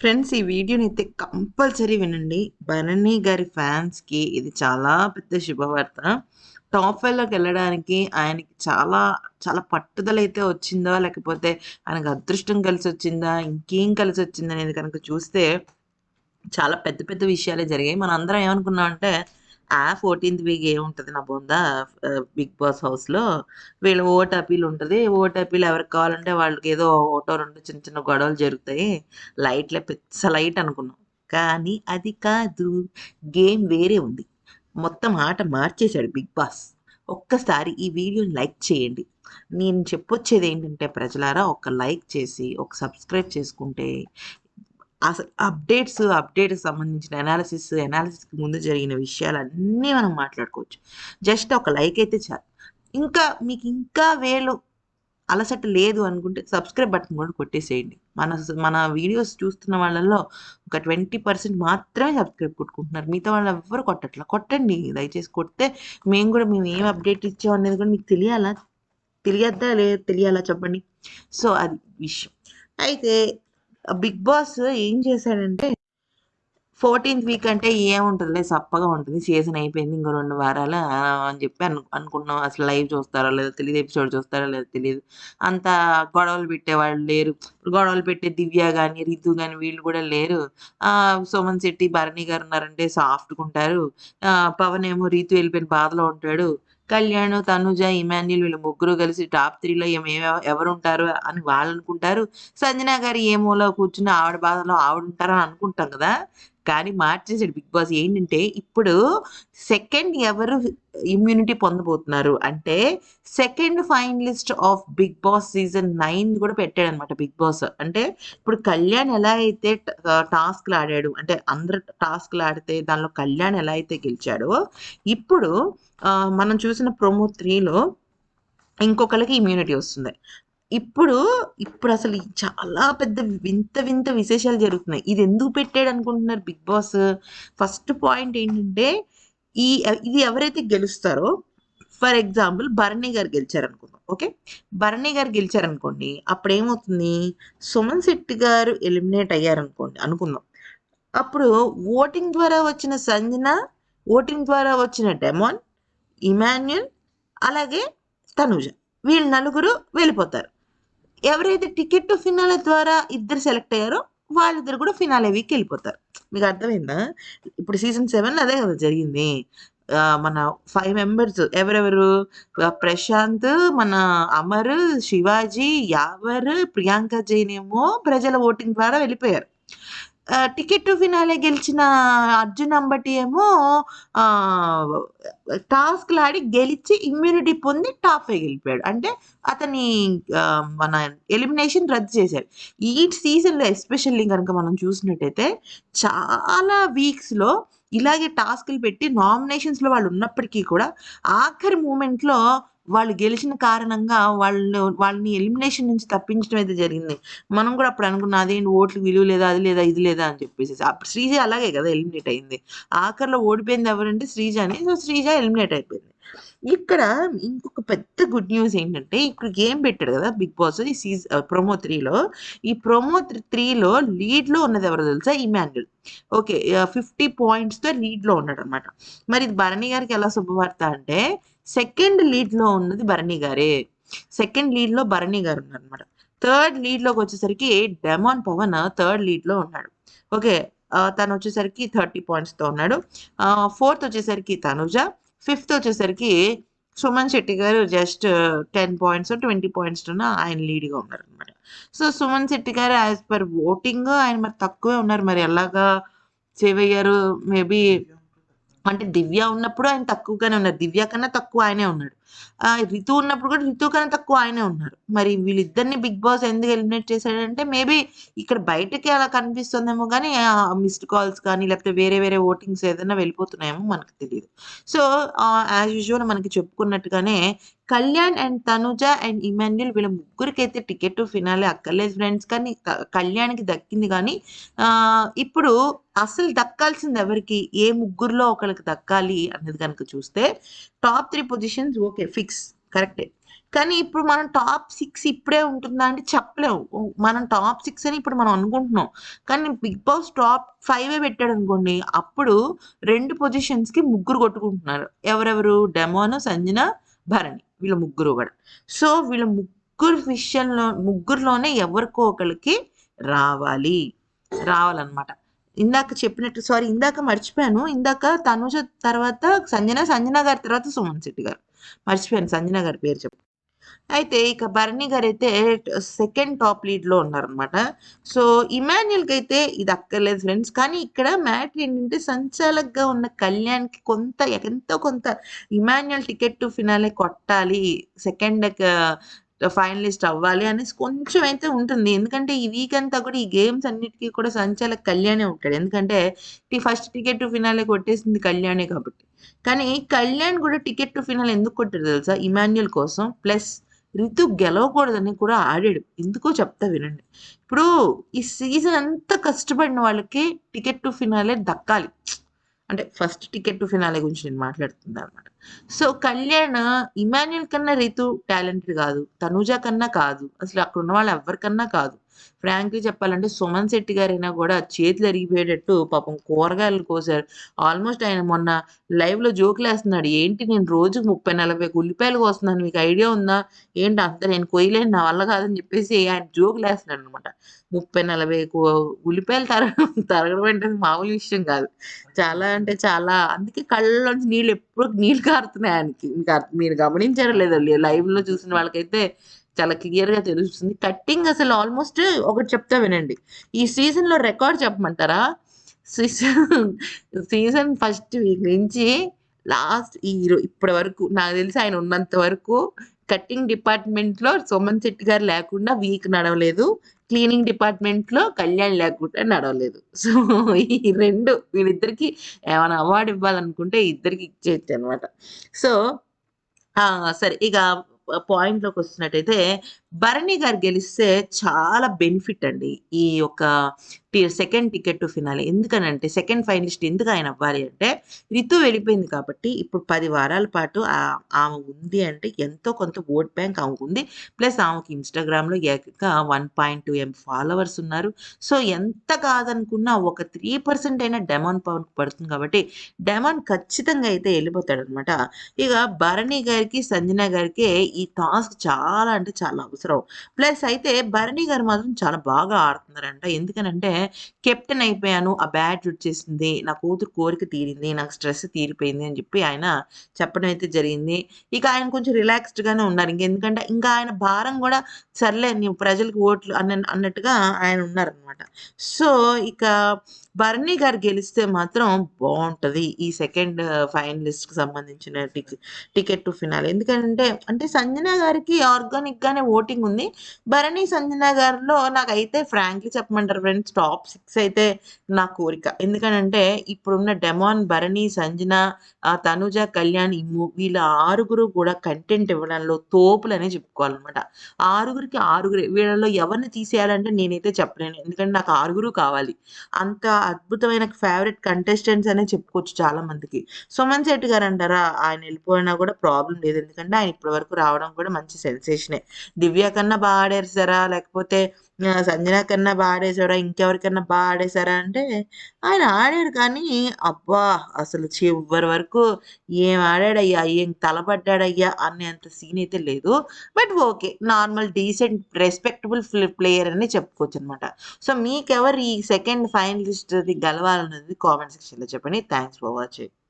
Friends ఈ వీడియోని అయితే కంపల్సరీ వినండి. భరణి గారి ఫ్యాన్స్కి ఇది చాలా పెద్ద శుభవార్త. టాప్ ఫైవ్లోకి వెళ్ళడానికి ఆయనకి చాలా చాలా పట్టుదల అయితే వచ్చిందో లేకపోతే ఆయనకు అదృష్టం కలిసి వచ్చిందా ఇంకేం కలిసి వచ్చిందనేది కనుక చూస్తే చాలా పెద్ద పెద్ద విషయాలే జరిగాయి. మనం అందరం ఏమనుకున్నాం అంటే ఆ ఫోర్టీన్త్ వీక్ ఏముంటుంది నా బొందా బిగ్ బాస్ హౌస్లో వీళ్ళు ఓట్ అపీల్ ఉంటుంది. ఓట్ అపీల్ ఎవరికి కావాలంటే వాళ్ళకి ఏదో ఓటో రెండు చిన్న చిన్న గొడవలు జరుగుతాయి. లైట్లే పెద్ద లైట్ అనుకున్నాం. కానీ అది కాదు గేమ్ వేరే ఉంది. మొత్తం ఆట మార్చేశాడు బిగ్ బాస్. ఒక్కసారి ఈ వీడియోని లైక్ చేయండి. నేను చెప్పొచ్చేది ఏంటంటే ప్రజలారా ఒక లైక్ చేసి ఒక సబ్స్క్రైబ్ చేసుకుంటే అసలు అప్డేట్స్ అప్డేట్ సంబంధించిన అనాలిసిస్ అనాలిసిస్కి ముందు జరిగిన విషయాలన్నీ మనం మాట్లాడుకోవచ్చు. జస్ట్ ఒక లైక్ అయితే చాలు. ఇంకా మీకు ఇంకా వేలు అలసట లేదు అనుకుంటే సబ్స్క్రైబ్ బటన్ కూడా కొట్టేసేయండి. మన మన వీడియోస్ చూస్తున్న వాళ్ళల్లో ఒక ట్వంటీ పర్సెంట్ మాత్రమే సబ్స్క్రైబ్ కొట్టుకుంటున్నారు. మిగతా వాళ్ళు ఎవ్వరు కొట్టట్లా. కొట్టండి. దయచేసి కొడితే మేము కూడా మేము ఏం అప్డేట్ ఇచ్చాం అనేది కూడా మీకు తెలియాలా? తెలియద్దా? లేదు తెలియాలా? చెప్పండి. సో అది విషయం. అయితే బిగ్ బాస్ ఏం చేశాడంటే ఫోర్టీన్త్ వీక్ అంటే ఏముంటుందిలే సప్పగా ఉంటుంది సీజన్ అయిపోయింది ఇంకో రెండు వారాలు అని చెప్పి అను అనుకున్నాం అసలు లైవ్ చూస్తారో లేదో తెలియదు ఎపిసోడ్ చూస్తారో లేదో తెలియదు అంత గొడవలు పెట్టేవాళ్ళు లేరు. గొడవలు పెట్టే దివ్య కానీ రితు కానీ వీళ్ళు కూడా లేరు. ఆ సుమన్ శెట్టి భరణి గారు ఉన్నారంటే సాఫ్ట్గా ఉంటారు. ఆ, పవన్ ఏమో రీతు వెళ్ళిపోయిన బాధలో ఉంటాడు. కళ్యాణ్ తనుజ ఇమాన్యుల్ వీళ్ళు ముగ్గురు కలిసి టాప్ త్రీలో ఎవరు ఉంటారు అని వాళ్ళు అనుకుంటారు సంజన గారు ఏ మూల కూర్చుని ఆవిడ బాధలో ఆవిడ ఉంటారని అనుకుంటాం కదా. కానీ మార్చేసాడు బిగ్ బాస్ ఏంటంటే ఇప్పుడు సెకండ్ ఎవరు ఇమ్యూనిటీ పొందబోతున్నారు అంటే second finalist of Big Boss season nine కూడా పెట్టాడు అనమాట బిగ్ బాస్. అంటే ఇప్పుడు కళ్యాణ్ ఎలా అయితే టాస్క్లు ఆడాడు అంటే అందరు టాస్క్లు ఆడితే దానిలో కళ్యాణ్ ఎలా అయితే గెలిచాడో ఇప్పుడు మనం చూసిన ప్రోమో త్రీలో ఇంకొకరికి ఇమ్యూనిటీ వస్తుంది. ఇప్పుడు ఇప్పుడు అసలు చాలా పెద్ద వింత వింత విశేషాలు జరుగుతున్నాయి. ఇది ఎందుకు పెట్టాడు అనుకుంటున్నారు బిగ్ బాస్? ఫస్ట్ పాయింట్ ఏంటంటే ఈ ఇది ఎవరైతే గెలుస్తారో ఫర్ ఎగ్జాంపుల్ భరణి గారు గెలిచారు అనుకుందాం ఓకే? భరణి గారు గెలిచారు అనుకోండి అప్పుడు ఏమవుతుంది సుమన్ శెట్టి గారు ఎలిమినేట్ అయ్యారు అనుకోండి అనుకుందాం. అప్పుడు ఓటింగ్ ద్వారా వచ్చిన సంజన ఓటింగ్ ద్వారా వచ్చిన డెమాన్ ఇమాన్యుల్ అలాగే తనుజ. వీళ్ళు నలుగురు వెళ్ళిపోతారు. ఎవరైతే టికెట్ టు ఫినాలే ద్వారా ఇద్దరు సెలెక్ట్ అయ్యారో వాళ్ళిద్దరు కూడా ఫినాలే వీక్ వెళ్ళిపోతారు. మీకు అర్థమైందా? ఇప్పుడు సీజన్ సెవెన్ అదే కదా జరిగింది. మన ఫైవ్ మెంబర్స్ ఎవరెవరు? ప్రశాంత్ మన అమర్ శివాజీ యావర్ ప్రియాంక జైన్ ఏమో ప్రజల ఓటింగ్ ద్వారా వెళ్ళిపోయారు. టికెట్ టికెట్ ఫినాలే గెలిచిన అర్జున్ అంబటి ఏమో టాస్క్లు ఆడి గెలిచి ఇమ్యూనిటీ పొంది టాప్ ఫైవ్ గెలిపాడు. అంటే అతని మన ఎలిమినేషన్ రద్దు చేశాడు. ఈ సీజన్లో ఎస్పెషల్లీ కనుక మనం చూసినట్టయితే చాలా వీక్స్లో ఇలాగే టాస్క్లు పెట్టి నామినేషన్స్లో వాళ్ళు ఉన్నప్పటికీ కూడా ఆఖరి మూమెంట్లో వాళ్ళు గెలిచిన కారణంగా వాళ్ళు వాళ్ళని ఎలిమినేషన్ నుంచి తప్పించడం అయితే జరిగింది. మనం కూడా అప్పుడు అనుకున్నాం అదేంటి ఓట్లు విలువ లేదా అది లేదా ఇది లేదా అని చెప్పేసి. అప్పుడు శ్రీజ అలాగే కదా ఎలిమినేట్ అయింది. ఆఖరిలో ఓడిపోయింది ఎవరంటే శ్రీజని సో శ్రీజ ఎలిమినేట్ అయిపోయింది. ఇక్కడ ఇంకొక పెద్ద గుడ్ న్యూస్ ఏంటంటే ఇప్పుడు గేమ్ పెట్టాడు కదా బిగ్ బాస్ ఈ సీజ్ ప్రొమో త్రీలో. ఈ ప్రొమో త్రీలో లీడ్లో ఉన్నది ఎవరో తెలుసా? ఇమాన్యుల్. ఓకే ఫిఫ్టీ పాయింట్స్తో లీడ్లో ఉన్నాడు అనమాట మరి ఇది భరణి గారికి ఎలా శుభవార్త అంటే సెకండ్ లీడ్లో ఉన్నది భరణి గారే. సెకండ్ లీడ్లో భరణి గారు ఉన్నారు అనమాట థర్డ్ లీడ్లోకి వచ్చేసరికి డెమాన్ పవన్ థర్డ్ లీడ్లో ఉన్నాడు. ఓకే తను వచ్చేసరికి థర్టీ పాయింట్స్తో ఉన్నాడు. ఫోర్త్ వచ్చేసరికి తనుజ. ఫిఫ్త్ వచ్చేసరికి సుమన్ శెట్టి గారు just ten points twenty points ఆయన లీడ్గా ఉన్నారు అనమాట సో సుమన్ శెట్టి గారు యాజ్ పర్ ఓటింగ్ ఆయన మరి తక్కువే ఉన్నారు మరి ఎలాగా? సేవ్ అయ్యారు మేబీ అంటే దివ్య ఉన్నప్పుడు ఆయన తక్కువగానే ఉన్నారు. దివ్య కన్నా తక్కువ ఆయనే ఉన్నాడు. రితు ఉన్నప్పుడు కూడా రితు కన్నా తక్కువ ఆయనే ఉన్నారు మరి వీళ్ళిద్దరిని బిగ్ బాస్ ఎందుకు ఎలిమినేట్ చేశాడంటే మేబీ ఇక్కడ బయటకి అలా కనిపిస్తుందేమో కానీ మిస్డ్ కాల్స్ కానీ లేకపోతే వేరే వేరే ఓటింగ్స్ ఏదైనా వెళ్ళిపోతున్నాయేమో మనకు తెలియదు సో యాజ్ యూజువల్ మనకి చెప్పుకున్నట్టుగానే Kalyan and Tanuja and Emmanuel వీళ్ళ ముగ్గురికి అయితే టికెట్ ఫినాలే అక్కర్లేదు ఫ్రెండ్స్. కానీ కళ్యాణ్కి దక్కింది కానీ ఇప్పుడు అసలు దక్కాల్సింది ఎవరికి? ఏ ముగ్గురులో ఒకరికి దక్కాలి అన్నది కనుక చూస్తే top three positions okay fix కరెక్టే. కానీ ఇప్పుడు మనం టాప్ సిక్స్ ఇప్పుడే ఉంటుందా అంటే చెప్పలేము. మనం టాప్ సిక్స్ అని ఇప్పుడు మనం అనుకుంటున్నాం. కానీ బిగ్ బాస్ టాప్ ఫైవ్ పెట్టాడు అనుకోండి అప్పుడు 2 పొజిషన్స్‌కి ముగ్గురు కొట్టుకుంటున్నారు. ఎవరెవరు? డెమోను సంజన, భరణి. వీళ్ళ ముగ్గురు కూడా సో, వీళ్ళ ముగ్గురు విషయంలో ముగ్గురిలోనే ఎవరికో ఒకరికి రావాలి. రావాలన్నమాట. ఇందాక చెప్పినట్టు సారీ ఇందాక మర్చిపోయాను. ఇందాక తనుజ తర్వాత సంజన, సంజన గారి తర్వాత సుమన్ శెట్టి గారు. మర్చిపోయాను సంజన గారి పేరు చెప్పు అయితే ఇక భర్ణి గారు అయితే సెకండ్ టాప్ లీడ్‌లో ఉన్నారనమాట. సో, ఇమాన్యుయల్‌కైతే ఇది అక్కర్లేదు ఫ్రెండ్స్. కానీ ఇక్కడ మ్యాటర్ ఏంటంటే సంచాలక్‌గా ఉన్న కళ్యాణ్‌కి కొంత ఎంతో కొంత ఇమాన్యుయల్ టికెట్ టు ఫినాలే కొట్టాలి. సెకండ్ ఫైనలిస్ట్ అవ్వాలి అనేసి కొంచెం అయితే ఉంటుంది. ఎందుకంటే ఈ వీక్ అంతా కూడా ఈ గేమ్స్ అన్నిటికీ కూడా సంచాలక్ కళ్యాణే ఉంటాడు. ఎందుకంటే ఈ ఫస్ట్ టికెట్ టు ఫినాలే కొట్టేసింది కళ్యాణే కాబట్టి. కానీ కళ్యాణ్ కూడా టికెట్ టు ఫినాల్ ఎందుకు కొట్టాడు తెలుసా? ఇమాన్యుల్ కోసం. ప్లస్ రితు గెలవకూడదని కూడా ఆడాడు. ఎందుకో చెప్తా వినండి. ఇప్పుడు ఈ సీజన్ అంతా కష్టపడిన వాళ్ళకి టికెట్ టు ఫినాలే దక్కాలి. అంటే ఫస్ట్ టికెట్ టు ఫినాలే గురించి నేను మాట్లాడుతున్నానన్నమాట. సో, కళ్యాణ్ ఇమాన్యుల్ కన్నా రితు టాలెంటెడ్ కాదు. తనూజ కన్నా కాదు. అసలు అక్కడ ఉన్న వాళ్ళు ఎవ్వరికన్నా కాదు. ఫ్రాంక్లీ చెప్పాలంటే సుమన్ శెట్టి గారైనా కూడా చేతులు అరిగిపోయేటట్టు పాపం కూరగాయలు కోసారు. ఆల్మోస్ట్ ఆయన మొన్న లైవ్‌లో జోకులేస్తున్నాడు. ఏంటి నేను రోజుకు ముప్పై నలభై ఉల్లిపాయలు కోస్తున్నాను. మీకు ఐడియా ఉందా? ఏంటి అంత నేను కొయ్యలేను నా వల్ల కాదని చెప్పేసి ఆయన జోకులేస్తున్నాడనమాట. 30, 40 కో ఉల్లిపాయలు తరగడం తరగడం అంటే మామూలు విషయం కాదు. చాలా అంటే చాలా అందుకే కళ్ళలోంచి నీళ్ళు ఎప్పుడు నీళ్ళు కారుతున్నాయి ఆయనకి. మీకు మీరు గమనించారో లేదో లైవ్‌లో చూసిన వాళ్ళకైతే చాలా క్లియర్‌గా తెలుస్తుంది. కట్టింగ్ అసలు ఆల్మోస్ట్ ఒకటి చెప్తా వినండి. ఈ సీజన్‌లో రికార్డ్ చెప్పమంటారా? సీజన్ సీజన్ ఫస్ట్ వీక్ నుంచి లాస్ట్ ఈ ఇప్పటి వరకు నాకు తెలిసి ఆయన ఉన్నంత వరకు కట్టింగ్ డిపార్ట్‌మెంట్‌లో సోమన్ శెట్టి గారు లేకుండా వీక్ నడవలేదు. క్లీనింగ్ డిపార్ట్‌మెంట్‌లో కళ్యాణ్ లేకుండా నడవలేదు. సో, ఈ రెండు వీళ్ళిద్దరికి ఏమైనా అవార్డు ఇవ్వాలనుకుంటే ఇద్దరికి ఇచ్చేయొచ్చనమాట. సో, సరే ఇక పాయింట్‌లోకొస్తున్నట్టయితే భరణి గారు గెలిస్తే చాలా బెనిఫిట్ అండి. ఈ యొక్క సెకండ్ టికెట్ టు ఫినాలే. ఎందుకనంటే సెకండ్ ఫైనలిస్ట్ ఎందుకు ఆయన అవ్వాలి అంటే రితు వెళ్ళిపోయింది కాబట్టి ఇప్పుడు పది వారాల పాటు ఆమె ఉంది అంటే ఎంతో కొంత ఓట్ బ్యాంక్ ఆమెకుంది. ప్లస్ ఆమెకి ఇన్‌స్టాగ్రామ్‌లో ఏకంగా 1.2 ఎం ఫాలోవర్స్ ఉన్నారు. సో, ఎంత కాదనుకున్నా ఒక త్రీ పర్సెంట్ అయినా డెమాన్ పవన్ పడుతుంది కాబట్టి డెమాన్ ఖచ్చితంగా అయితే ఎళ్ళిపోతాడనమాట. ఇక భరణి గారికి, సంజన గారికి ఈ టాస్క్ చాలా అంటే చాలా అవసరం. ప్లస్ అయితే భరణి గారు మాత్రం చాలా బాగా ఆడుతున్నారంట. ఎందుకనంటే కెప్టెన్ అయిపోయాను. ఆ బ్యాట్ వచ్చేసింది. నా కూతురు కోరిక తీరింది. నాకు స్ట్రెస్ తీరిపోయింది అని చెప్పి ఆయన చెప్పడం అయితే జరిగింది. ఇక ఆయన కొంచెం రిలాక్స్డ్‌గానే ఉన్నారు. ఇంకెందుకంటే ఇంకా ఆయన భారం కూడా సర్లే ప్రజలకు ఓట్లు అన్న అన్నట్టుగా ఆయన ఉన్నారనమాట. సో, ఇక భరణి గారు గెలిస్తే మాత్రం బాగుంటుంది ఈ సెకండ్ ఫైనలిస్ట్‌కి సంబంధించిన టికెట్ టు ఫినాల్ ఎందుకంటే అంటే సంజన గారికి ఆర్గానిక్‌గానే ఓటింగ్ ఉంది. భరణి, సంజన గారిలో నాకైతే ఫ్రాంక్లీ చెప్పమంటారు ఫ్రెండ్స్ టాప్ సిక్స్ అయితే నా కోరిక. ఎందుకనంటే ఇప్పుడున్న డెమాన్, భరణి, సంజన, తనుజ, కళ్యాణ్ ఈ వీళ్ళ ఆరుగురు కూడా కంటెంట్ ఇవ్వడంలో తోపులనే చెప్పుకోవాలన్నమాట ఆరుగురికి ఆరుగురు వీళ్ళలో ఎవరిని తీసేయాలంటే నేనైతే చెప్పలేను. ఎందుకంటే నాకు ఆరుగురు కావాలి. అంత అద్భుతమైన ఫేవరెట్ కంటెస్టెంట్స్ అనే చెప్పుకోవచ్చు చాలా మందికి. సుమన్ శెట్టి గారంటారా? ఆయన వెళ్ళిపోయినా కూడా ప్రాబ్లం లేదు. ఎందుకంటే ఆయన ఇప్పటి వరకు రావడం కూడా మంచి సెన్సేషనే. దివ్య కన్నా బా సరా లేకపోతే ఆహ్, సంజన కన్నా బా ఆడేసాడా? ఇంకెవరికన్నా బా ఆడేశారా? అంటే ఆయన ఆడాడు కానీ అబ్బా! అసలు చివరి వరకు ఏం ఆడాడయ్యా! ఏం తలపడ్డాడయ్యా! అనేంత సీన్ అయితే లేదు. But okay. Normal decent respectable player అని చెప్పుకోవచ్చనమాట. సో, మీకెవరు ఈ సెకండ్ ఫైనలిస్ట్‌ది గెలవాలన్నది కామెంట్ సెక్షన్‌లో చెప్పండి. Thanks for watching.